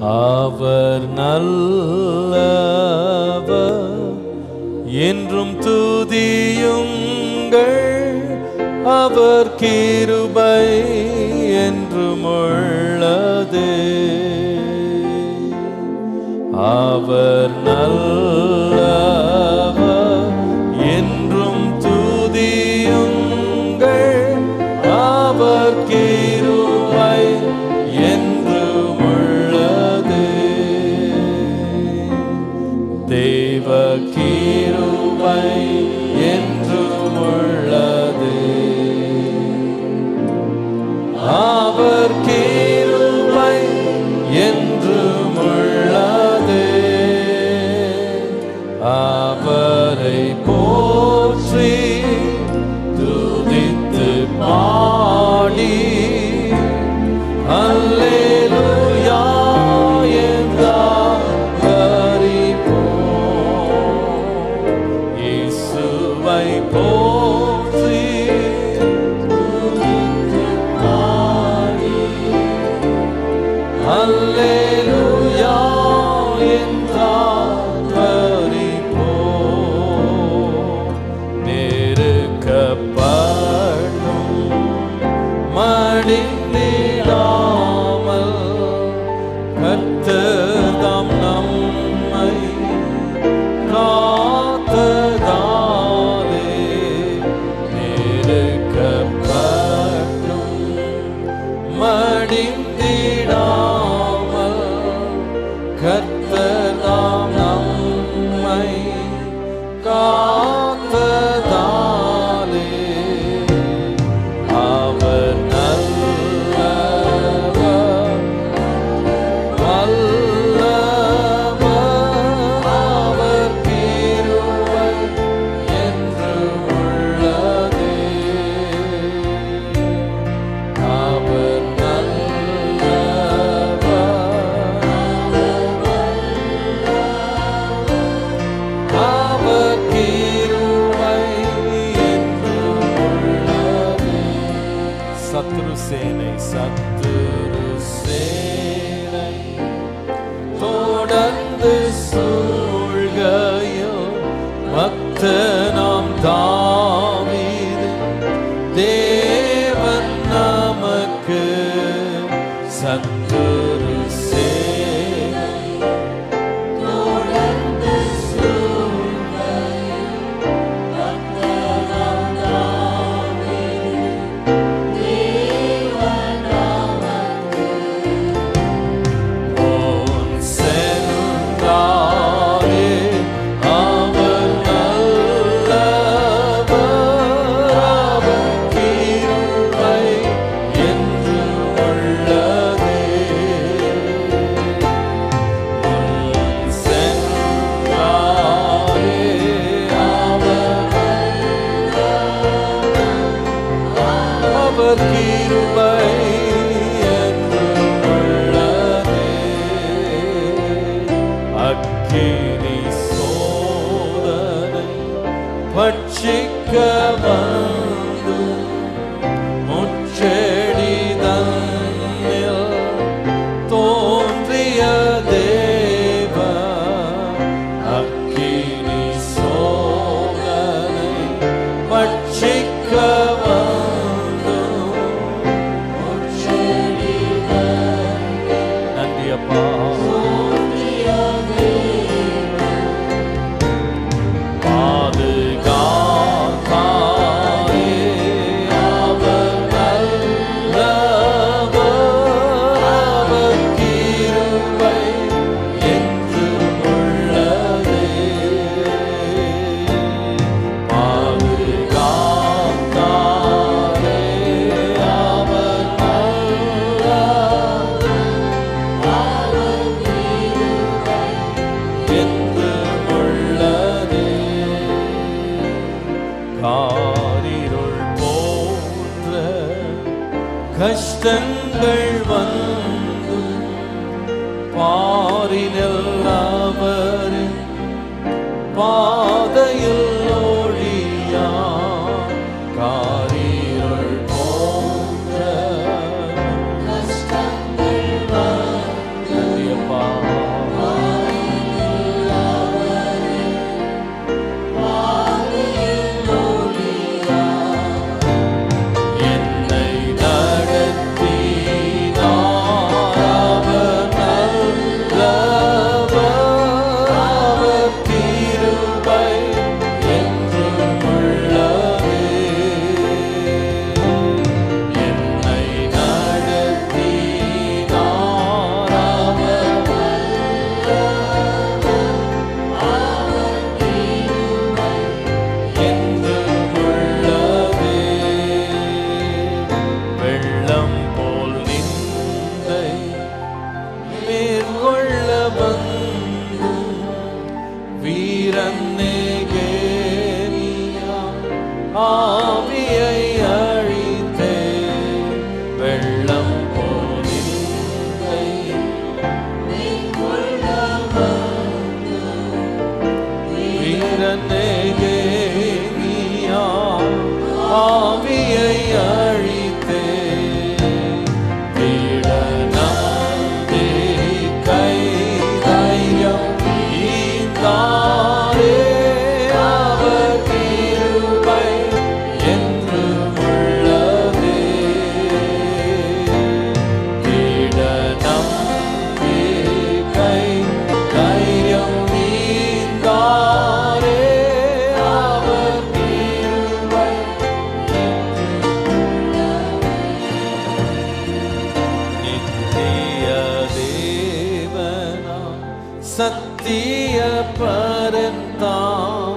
அவர் நல்லவர் என்றும் துதியுங்கள். அவர் கீருபை என்றும் உள்ளது. அவர் நல்ல தேவ கீருபை என்று உள்ளது அவர் கீருபை என்று உள்ளது அவரை போ my boy. Love. പാറിനെല്ലാവരും പാ all நித்திய தேவனா சத்திய பரந்தான்